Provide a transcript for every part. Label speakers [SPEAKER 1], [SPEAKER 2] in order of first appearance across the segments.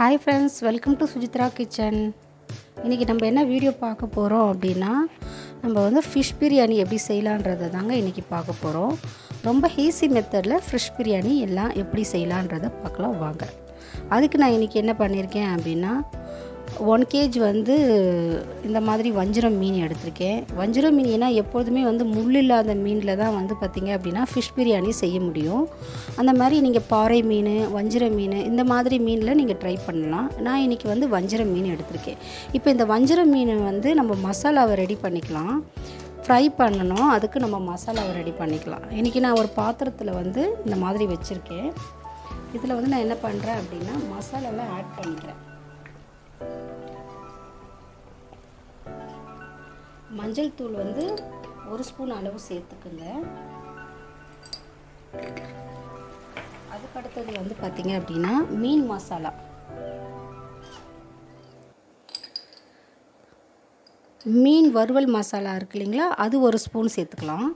[SPEAKER 1] Hi friends welcome to Sujithra kitchen இன்றைக்கி நம்ம என்ன வீடியோ பார்க்க போகிறோம் அப்படின்னா நம்ம வந்து ஃபிஷ் பிரியாணி எப்படி செய்யலான்றதை தாங்க இன்றைக்கி பார்க்க போகிறோம் ரொம்ப ஈஸி மெத்தடில் ஃபிஷ் பிரியாணி எல்லாம் எப்படி செய்யலான்றதை பார்க்கலாம் வாங்க. அதுக்கு நான் இன்றைக்கி என்ன பண்ணியிருக்கேன் அப்படின்னா ஒன் கேஜ் வந்து இந்த மாதிரி வஞ்சிரம் மீன் எடுத்திருக்கேன். வஞ்சிரம் மீன் ஏன்னா எப்பொழுதுமே வந்து முள் இல்லாத மீனில் தான் வந்து பார்த்திங்க அப்படின்னா ஃபிஷ் பிரியாணி செய்ய முடியும். அந்த மாதிரி நீங்கள் பாறை மீன் வஞ்சிர மீன் இந்த மாதிரி மீனில் நீங்கள் ட்ரை பண்ணலாம். நான் இன்றைக்கி வந்து வஞ்சிர மீன் எடுத்திருக்கேன். இப்போ இந்த வஞ்சிர மீன் வந்து நம்ம மசாலாவை ரெடி பண்ணிக்கலாம். ஃப்ரை பண்ணணும். அதுக்கு நம்ம மசாலாவை ரெடி பண்ணிக்கலாம். இன்றைக்கி நான் ஒரு பாத்திரத்தில் வந்து இந்த மாதிரி வச்சுருக்கேன். இதில் வந்து நான் என்ன பண்ணுறேன் அப்படின்னா மசாலாவை ஆட் பண்ணிக்கிறேன். மஞ்சள் தூள் வந்து ஒரு ஸ்பூன் அளவு சேர்த்துக்குங்க. அதுக்கு அடுத்தது வந்து பார்த்தீங்க அப்படின்னா மீன் மசாலா. மீன் வறுவல் மசாலா இருக்கு இல்லைங்களா? அது ஒரு ஸ்பூன் சேர்த்துக்கலாம்.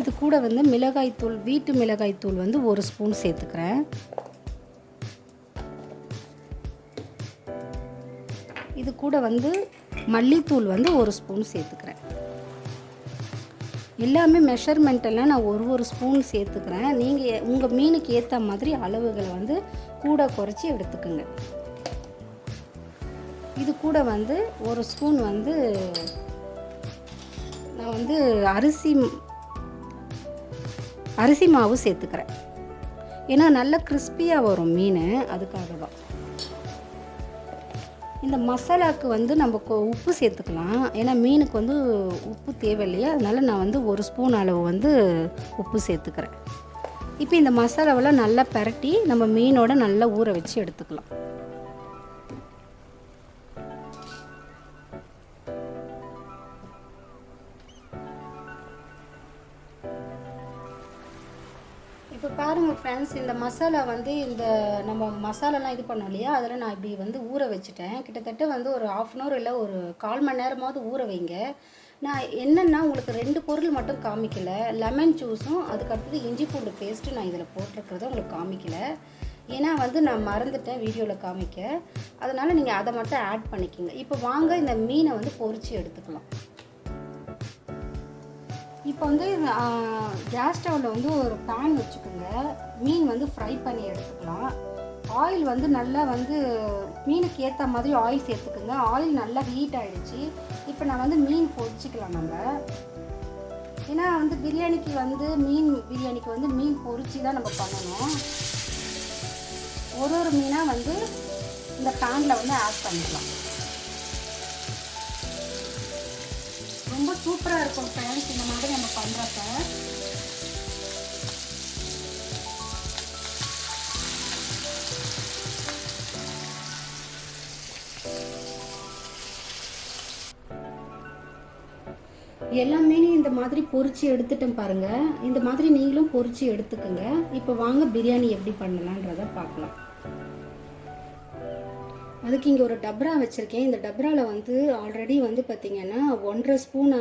[SPEAKER 1] இது கூட வந்து மிளகாய்த்தூள் வீட்டு மிளகாய்த்தூள் வந்து ஒரு ஸ்பூன் சேர்த்துக்கிறேன். இது கூட வந்து மல்லித்தூள் வந்து ஒரு ஸ்பூன் சேர்த்துக்கிறேன். எல்லாமே மெஷர்மெண்ட்டெல்லாம் நான் ஒரு ஒரு ஸ்பூன் சேர்த்துக்கிறேன். நீங்கள் உங்கள் மீனுக்கு ஏற்ற மாதிரி அளவுகளை வந்து கூட குறைச்சி எடுத்துக்கோங்க. இது கூட வந்து ஒரு ஸ்பூன் வந்து நான் வந்து அரிசி அரிசி மாவு சேர்த்துக்கிறேன். ஏன்னா நல்ல கிறிஸ்பியாக வரும் மீன் அதுக்காக தான் இந்த மசாலாவுக்கு வந்து நம்ம கொ- உப்பு சேர்த்துக்கலாம். ஏன்னா மீனுக்கு வந்து உப்பு தேவையில்லையா? அதனால் நான் வந்து ஒரு ஸ்பூன் அளவு வந்து உப்பு சேர்த்துக்கிறேன். இப்போ இந்த மசாலாவெல்லாம் நல்லா பரட்டி நம்ம மீனோட நல்லா ஊற வச்சு எடுத்துக்கலாம். இப்போ பாருங்கள் ஃப்ரெண்ட்ஸ் இந்த மசாலா வந்து இந்த நம்ம மசாலாலாம் இது பண்ணோம் இல்லையா? அதில் நான் இப்படி வந்து ஊற வச்சுட்டேன். கிட்டத்தட்ட வந்து ஒரு ஆஃப் அன் ஹவர் இல்லை ஒரு கால் மணி நேரமாவது ஊற வைங்க. நான் என்னென்னா உங்களுக்கு ரெண்டு பொருள் மட்டும் காமிக்கல. லெமன் ஜூஸும் அதுக்கடுத்தது இஞ்சி பூண்டு பேஸ்ட்டு நான் இதில் போட்டிருக்கிறத உங்களுக்கு காமிக்கல. ஏன்னா வந்து நான் மறந்துட்டேன் வீடியோவில் காமிக்க. அதனால் நீங்கள் அதை மட்டும் ஆட் பண்ணிக்கிங்க. இப்போ வாங்க இந்த மீனை வந்து பொறிச்சு எடுத்துக்கலாம். இப்போ வந்து கேஸ் ஸ்டவ்வில் வந்து ஒரு பேன் வச்சுக்கோங்க. மீன் வந்து ஃப்ரை பண்ணி எடுத்துக்கலாம். ஆயில் வந்து நல்லா வந்து மீனுக்கு ஏற்ற மாதிரி ஆயில் சேர்த்துக்குங்க. ஆயில் நல்லா ஹீட் ஆகிடுச்சு இப்போ நான் வந்து மீன் பொரிச்சிக்கலாம் நம்ம. ஏன்னா வந்து பிரியாணிக்கு வந்து மீன் பிரியாணிக்கு வந்து மீன் பொரிச்சு தான் நம்ம பண்ணணும். ஒரு ஒரு மீனாக வந்து இந்த பேனில் வந்து ஆட் பண்ணிக்கலாம். ரொம்ப சூப்பராக இருக்கும் ஃப்ரெண்ட்ஸ் இந்த மாதிரி நம்ம பண்ணுறப்ப எல்லாமே இந்த மாதிரி பொரிச்சு எடுத்துட்டேன் பாருங்கள் இந்த மாதிரி நீங்களும் பொறிச்சு எடுத்துக்கோங்க. இப்போ வாங்க பிரியாணி எப்படி பண்ணலான்றதை பார்க்கலாம். அதுக்கு இங்கே ஒரு டப்ரா வச்சுருக்கேன். இந்த டப்ராவில் வந்து ஆல்ரெடி வந்து பார்த்திங்கன்னா ஒன்றரை ஸ்பூன்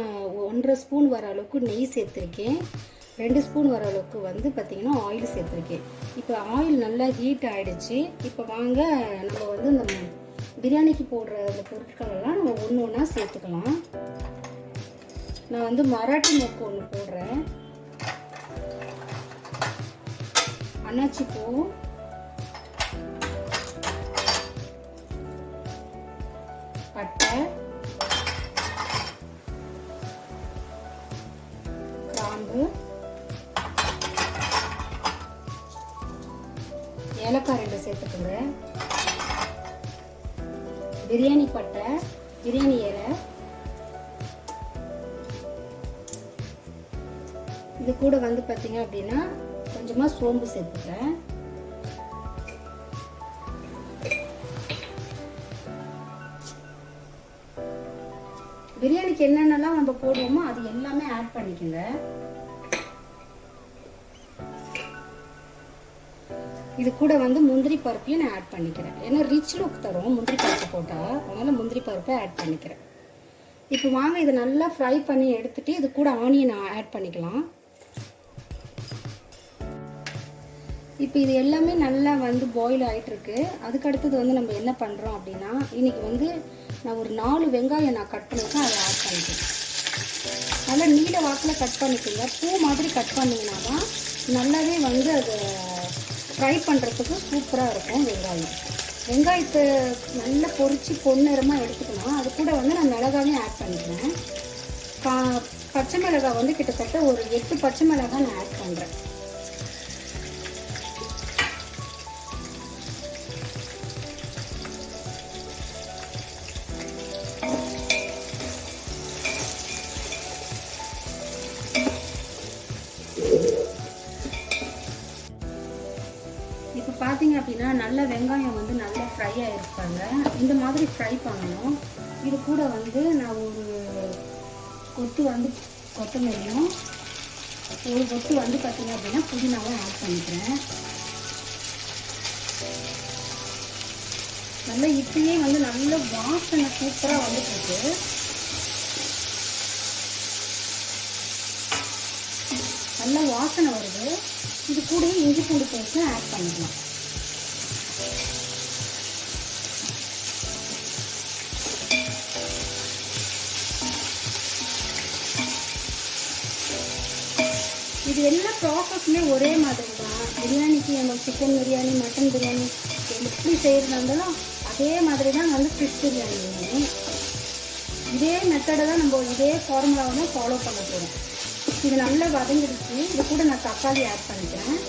[SPEAKER 1] ஒன்றரை ஸ்பூன் வர அளவுக்கு நெய் சேர்த்துருக்கேன். ரெண்டு ஸ்பூன் வர அளவுக்கு வந்து பார்த்திங்கன்னா ஆயில் சேர்த்துருக்கேன். இப்போ ஆயில் நல்லா ஹீட் ஆகிடுச்சு இப்போ வாங்க நம்ம வந்து இந்த பிரியாணிக்கு போடுற அந்த பொருட்களெல்லாம் நம்ம ஒன்று ஒன்றா சேர்த்துக்கலாம். நான் வந்து மராட்டி மொக்கு ஒன்று போடுறேன். அன்னாச்சி பூ பட்டை கிராம்பு ஏலக்காய் ரெண்டு சேர்த்துக்கோங்க. பிரியாணி பட்டை பிரியாணி இலை. இது கூட வந்து பார்த்தீங்க அப்படின்னா கொஞ்சமாக சோம்பு சேர்த்துக்கிறேன். பிரியாணிக்கு என்னென்னலாம் நம்ம போடுவோமோ அது எல்லாமே ஆட் பண்ணிக்கோங்க. இது கூட வந்து முந்திரி பருப்பையும் நான் ஆட் பண்ணிக்கிறேன். ஏன்னா ரிச் லுக் தரும் முந்திரி பருப்பு போட்டால் அதனால் முந்திரி பருப்பை ஆட் பண்ணிக்கிறேன். இப்போ வாங்க இதை நல்லா ஃப்ரை பண்ணி எடுத்துகிட்டு இது கூட ஆனியன் ஆட் பண்ணிக்கலாம். இப்போ இது எல்லாமே நல்லா வந்து பாயில் ஆகிட்டுருக்கு அதுக்கு அடுத்தது வந்து நம்ம என்ன பண்ணுறோம் அப்படின்னா இன்றைக்கி வந்து நான் ஒரு நாலு வெங்காயம் நான் கட் பண்ணியிருக்கேன் அதை ஆட் பண்ணிக்கிறேன். நல்லா நீல வாக்கில் கட் பண்ணிக்கோங்க. பூ மாதிரி கட் பண்ணிங்கன்னா தான் நல்லாவே வந்து அது ஃப்ரை பண்ணுறதுக்கு சூப்பராக இருக்கும் வெங்காயம். வெங்காயத்தை நல்லா பொரித்து பொன்னிறமாக எடுத்துக்கணும். அது கூட வந்து நான் மிளகாவே ஆட் பண்ணிக்கிறேன். பச்சை மிளகாய் வந்து கிட்டத்தட்ட ஒரு எட்டு பச்சை மிளகாய் நான் ஆட் பண்ணுறேன் நல்ல வெங்காயம் வந்து நல்லா ஃப்ரை ஆகிருப்பாங்க இந்த மாதிரி ஃப்ரை பண்ணணும். இது கூட வந்து நான் ஒரு கொத்து வந்து கொத்தமல்லியும் ஒரு கொத்து வந்து பார்த்திங்க அப்படின்னா புதினாவும் ஆட் பண்ணிக்கிறேன். நல்லா இப்பயே வந்து நல்ல வாசனை சூப்பராக வந்துட்டு நல்லா வாசனை வருது. இது கூடயே இஞ்சி பூண்டு பேஸ்ட்டும் ஆட் பண்ணிக்கலாம். இது எல்லா ப்ராசஸுமே ஒரே மாதிரி தான். பிரியாணிக்கு நம்ம சிக்கன் பிரியாணி மட்டன் பிரியாணி எப்படி செய்கிறதா இருந்தாலும் அதே மாதிரி தான் வந்து ஃபிஷ் பிரியாணியுமே. இதே மெத்தடை தான் நம்ம இதே ஃபார்முலாவை தான் ஃபாலோ பண்ண போகிறோம் இது நல்லா வதங்கிடுச்சு. இது கூட நான் தக்காளி ஆட் பண்ணிக்கிறேன்.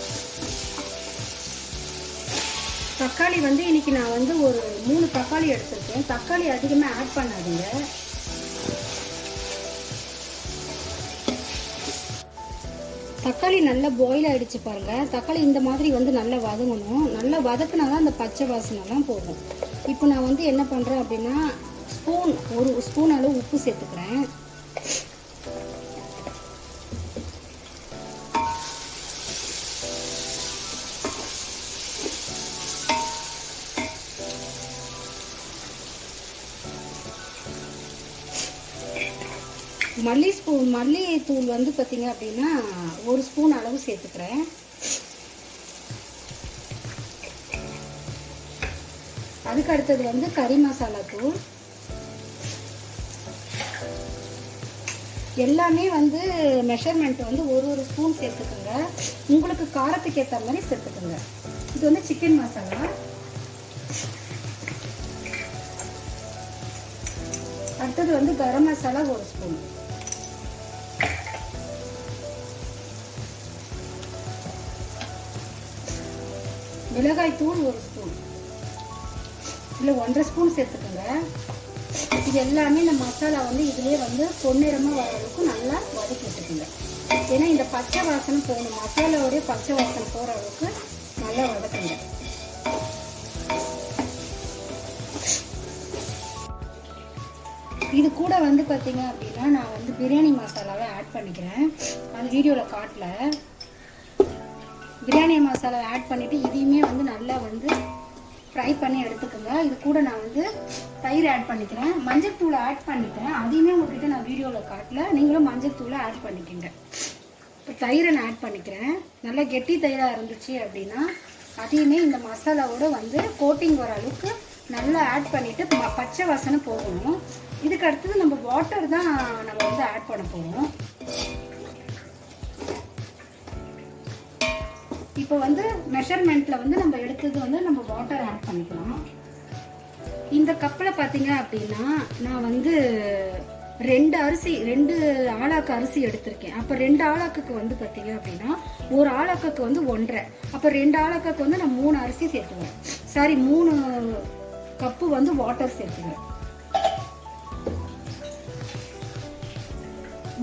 [SPEAKER 1] தக்காளி வந்து இன்னைக்கு நான் வந்து ஒரு மூணு தக்காளி எடுத்திருக்கேன். தக்காளி அதிகமாக ஆட் பண்ணாதீங்க. தக்காளி நல்லா பாயில் ஆகிடுச்சு பாருங்கள் தக்காளி இந்த மாதிரி வந்து நல்லா வதங்கணும். நல்லா வதக்குனா தான் அந்த பச்சை வாசனைலாம் போகும். இப்போ நான் வந்து என்ன பண்ணுறேன் அப்படின்னா ஸ்பூன் ஒரு ஸ்பூன் அளவு உப்பு சேர்த்துக்கிறேன். மல்லி ஸ்பூன் மல்லி தூள் வந்து பார்த்தீங்க அப்படின்னா ஒரு ஸ்பூன் அளவு சேர்த்துக்கிறேன். அதுக்கு அடுத்தது வந்து கறி மசாலா தூள். எல்லாமே வந்து மெஷர்மெண்ட் வந்து ஒரு ஒரு ஸ்பூன் சேர்த்துக்கோங்க. உங்களுக்கு காரத்துக்கு ஏற்ற மாதிரி சேர்த்துக்கோங்க. இது வந்து சிக்கன் மசாலா அடுத்தது வந்து கரம் மசாலா ஒரு ஸ்பூன். மிளகாய் தூள் ஒரு ஸ்பூன். இல்லை ஒன்றரை ஸ்பூன் சேர்த்துக்கோங்க. இது எல்லாமே இந்த மசாலா வந்து இதுலேயே வந்து பொன்னிறமாக வர அளவுக்கு நல்லா வதக்கி விட்டுக்குங்க ஏன்னா இந்த பச்சை வாசனை போகணும். மசாலாவுடைய பச்சை வாசனை போகிற அளவுக்கு நல்லா வதக்குங்க. இது கூட வந்து பார்த்தீங்க அப்படின்னா நான் வந்து பிரியாணி மசாலாவை ஆட் பண்ணிக்கிறேன். அது வீடியோவில் காட்டல. பிரியாணி மசாலாவை ஆட் பண்ணிவிட்டு இதையுமே வந்து நல்லா வந்து ஃப்ரை பண்ணி எடுத்துக்கோங்க. இது கூட நான் வந்து தயிர் ஆட் பண்ணிக்கிறேன். மஞ்சள் தூளை ஆட் பண்ணிட்டேன் அதையுமே உங்ககிட்ட நான் வீடியோவில் காட்டல. நீங்களும் மஞ்சள் தூளை ஆட் பண்ணிக்கோங்க. இப்போ தயிரை நான் ஆட் பண்ணிக்கிறேன். நல்லா கெட்டி தயிராக இருந்துச்சு அப்படின்னா அதையுமே இந்த மசாலாவோட வந்து கோட்டிங் வர அளவுக்கு நல்லா ஆட் பண்ணிவிட்டு பச்சை வாசனை போகணும். இதுக்கு அடுத்தது நம்ம வாட்டர் தான் நம்ம வந்து ஆட் பண்ண போகிறோம் இப்போ வந்து மெஷர்மெண்ட்டில் வந்து நம்ம எடுத்தது வந்து நம்ம வாட்டர் ஆட் பண்ணிக்கலாம். இந்த கப்பில் பார்த்தீங்க அப்படின்னா நான் வந்து ரெண்டு அரிசி ரெண்டு ஆளாக்கு அரிசி எடுத்திருக்கேன். அப்போ ரெண்டு ஆளாக்குக்கு வந்து பார்த்தீங்க அப்படின்னா ஒரு ஆளாக்குக்கு வந்து ஒன்றரை. அப்போ ரெண்டு ஆளாக்குக்கு வந்து நான் மூணு அரிசி சேர்த்துவேன் சாரி மூணு கப்பு வந்து வாட்டர் சேர்த்துவேன்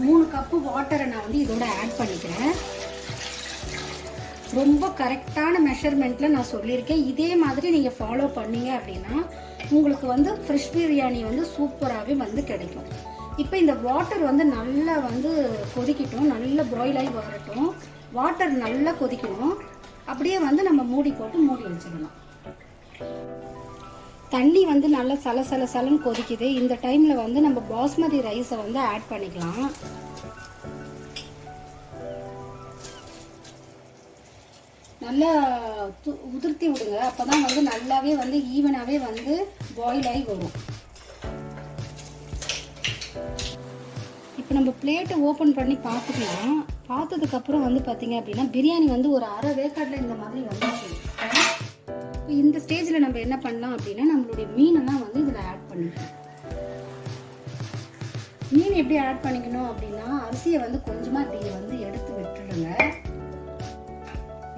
[SPEAKER 1] மூணு கப்பு வாட்டரை நான் வந்து இதோட ஆட் பண்ணிக்கிறேன். ரொம்ப கரெக்டான மெஷர்மெண்ட்டில் நான் சொல்லியிருக்கேன். இதே மாதிரி நீங்கள் ஃபாலோ பண்ணீங்க அப்படின்னா உங்களுக்கு வந்து ஃப்ரெஷ் பிரியாணி வந்து சூப்பராகவே வந்து கிடைக்கும். இப்போ இந்த வாட்டர் வந்து நல்லா வந்து கொதிக்கட்டும். நல்லா பாயில் ஆகி வரட்டும். வாட்டர் நல்லா கொதிக்கணும். அப்படியே வந்து நம்ம மூடி போட்டு மூடி வச்சிடணும். தண்ணி வந்து நல்லா சல சல சலன்னு கொதிக்குது. இந்த டைமில் வந்து நம்ம பாஸ்மதி ரைஸை வந்து ஆட் பண்ணிக்கலாம். நல்லா து உதிர்த்தி விடுங்க. அப்போ தான் வந்து நல்லாவே வந்து ஈவனாகவே வந்து பாயில் ஆகி வரும். இப்போ நம்ம பிளேட்டை ஓப்பன் பண்ணி பார்த்துக்கலாம். பார்த்ததுக்கப்புறம் வந்து பார்த்தீங்க அப்படின்னா பிரியாணி வந்து ஒரு அரை வேக்காட்டில் இந்த மாதிரி வந்துச்சு. இப்போ இந்த ஸ்டேஜில் நம்ம என்ன பண்ணலாம் அப்படின்னா நம்மளுடைய மீனெல்லாம் வந்து இதில் ஆட் பண்ணிக்கலாம். மீன் எப்படி ஆட் பண்ணிக்கணும் அப்படின்னா அரிசியை வந்து கொஞ்சமாக இப்படி வந்து எடுத்து விட்டுடுங்க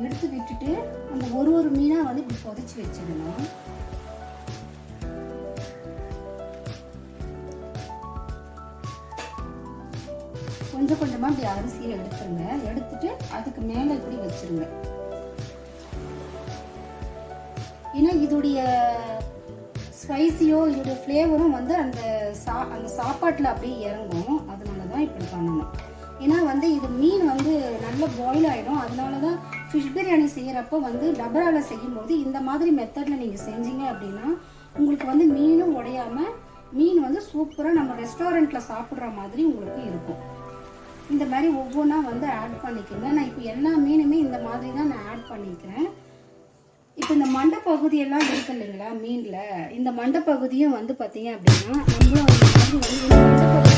[SPEAKER 1] எடுத்து விட்டுட்டு அந்த ஒரு ஒரு மீனாக வந்து இப்படி புதைச்சி வச்சிடணும். கொஞ்சம் கொஞ்சமாக இப்படி அரிசியை எடுத்துருங்க. எடுத்துட்டு அதுக்கு மேலே இப்படி வச்சிருங்க. ஏன்னா இதோடைய ஸ்பைசியோ இதோடைய ஃப்ளேவரும் வந்து அந்த சா அந்த சாப்பாட்டில் அப்படியே இறங்கும். அதனால தான் இப்படி பண்ணணும். ஏன்னா வந்து இது மீன் வந்து நல்லா பாயில் ஆகிடும் அதனால தான் ஃபிஷ் பிரியாணி செய்கிறப்போ வந்து டபராவில் செய்யும்போது இந்த மாதிரி மெத்தடில் நீங்கள் செஞ்சீங்க அப்படின்னா உங்களுக்கு வந்து மீனும் உடையாமல் மீன் வந்து சூப்பராக நம்ம ரெஸ்டாரண்ட்டில் சாப்பிட்ற மாதிரி உங்களுக்கு இருக்கும். இந்த மாதிரி ஒவ்வொன்றா வந்து ஆட் பண்ணிக்கோங்க. நான் இப்போ எல்லா மீனுமே இந்த மாதிரி தான் நான் ஆட் பண்ணிக்கிறேன். இப்போ இந்த மண்டை பகுதியெல்லாம் இருக்கு இல்லைங்களா மீனில். இந்த மண்டை பகுதியும் வந்து பார்த்தீங்க அப்படின்னா நம்மளும் வந்து இந்த மண்டை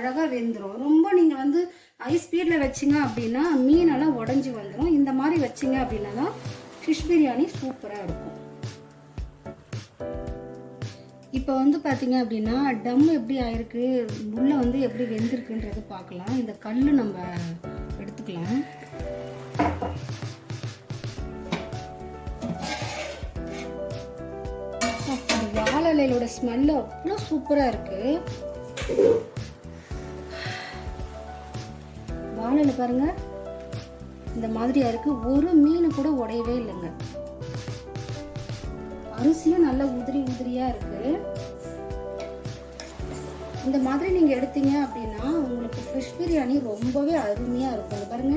[SPEAKER 1] அழகாக வெந்துடும் ரொம்ப நீங்கள் வந்து ஹை ஸ்பீடில் வச்சிங்க அப்படின்னா மீனெல்லாம் உடஞ்சி வந்துடும் இந்த மாதிரி வச்சிங்க அப்படின்னா தான் ஃபிஷ் பிரியாணி சூப்பராக இருக்கும். இப்போ வந்து பார்த்தீங்க அப்படின்னா டம் எப்படி ஆயிருக்கு உள்ள வந்து எப்படி வெந்திருக்குன்றது பார்க்கலாம். இந்த கல் நம்ம எடுத்துக்கலாம். வாழலையோட இந்த ஸ்மெல்லு அவ்வளோ சூப்பராக இருக்குது வாழை இலை பாருங்க. இந்த மாதிரியா இருக்கு. ஒரு மீன் கூட உடையவே இல்லைங்க. அரிசியும் நல்ல உதிரி உதிரியா இருக்கு. இந்த மாதிரி நீங்க எடுத்தீங்க அப்படின்னா உங்களுக்கு ஃபிஷ் பிரியாணி ரொம்பவே அருமையா இருக்கும். பாருங்க.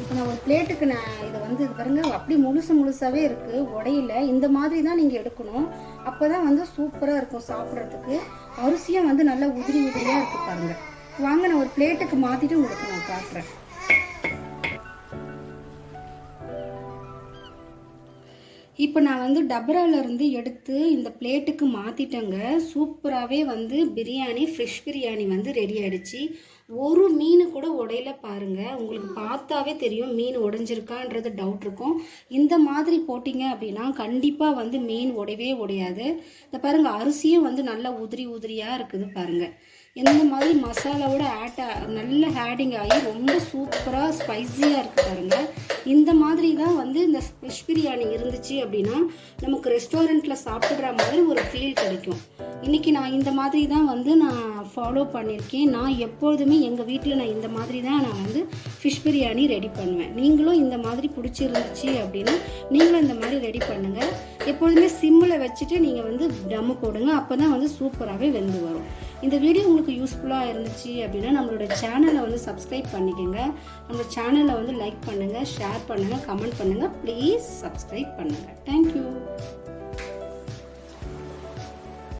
[SPEAKER 1] இப்போ நான் ஒரு பிளேட்டுக்கு நான் இதை வந்து இது பாருங்க அப்படி முழுசு முழுசாவே இருக்கு. உடையில. இந்த மாதிரி தான் நீங்க எடுக்கணும். அப்போ தான் வந்து சூப்பராக இருக்கும் சாப்பிட்றதுக்கு. அரிசியும் வந்து நல்லா உதிரி உதிரியாக இருக்கு பாருங்க. வாங்க நான் ஒரு பிளேட்டுக்கு மாற்றிட்டு உங்களுக்கு நான் காட்டுறேன். இப்போ நான் வந்து டபராலேருந்து எடுத்து இந்த பிளேட்டுக்கு மாற்றிட்டேங்க சூப்பராகவே வந்து பிரியாணி ஃப்ரெஷ் பிரியாணி வந்து ரெடி ஆகிடுச்சி ஒரு மீன் கூட உடையில பாருங்கள் உங்களுக்கு பார்த்தாவே தெரியும் மீன் உடைஞ்சிருக்கான்றது டவுட் இருக்கும். இந்த மாதிரி போட்டிங்க அப்படின்னா கண்டிப்பாக வந்து மீன் உடையவே உடையாது. இந்த பாருங்கள் அரிசியும் வந்து நல்லா உதிரி உதிரியாக இருக்குது பாருங்கள் இந்த மாதிரி மசாலாவோட ஆட் நல்ல ஹேடிங் ஆகி ரொம்ப சூப்பராக ஸ்பைஸியாக இருக்குது பாருங்க. இந்த மாதிரி தான் வந்து இந்த ஃபிஷ் பிரியாணி இருந்துச்சு அப்படின்னா நமக்கு ரெஸ்டாரண்ட்டில் சாப்பிட்ற மாதிரி ஒரு ஃபீல் கிடைக்கும். இன்றைக்கி நான் இந்த மாதிரி தான் வந்து நான் ஃபாலோ பண்ணியிருக்கேன் நான் எப்பொழுதுமே எங்கள் வீட்டில் நான் இந்த மாதிரி தான் நான் வந்து ஃபிஷ் பிரியாணி ரெடி பண்ணுவேன். நீங்களும் இந்த மாதிரி பிடிச்சிருந்துச்சு அப்படின்னா நீங்களும் இந்த மாதிரி ரெடி பண்ணுங்கள் எப்பொழுதுமே சிம்மில் வச்சுட்டு நீங்கள் வந்து டம்மு போடுங்க. அப்போ தான் வந்து சூப்பராகவே வெந்து வரும். இந்த வீடியோ உங்களுக்கு யூஸ்ஃபுல்லாக இருந்துச்சு அப்படின்னா நம்மளோட சேனலை வந்து சப்ஸ்கிரைப் பண்ணிக்கோங்க. நம்ம சேனலை வந்து லைக் பண்ணுங்கள் ஷேர் பண்ணுங்கள் கமெண்ட் பண்ணுங்கள் ப்ளீஸ் சப்ஸ்கிரைப் பண்ணுங்கள் தேங்க்யூ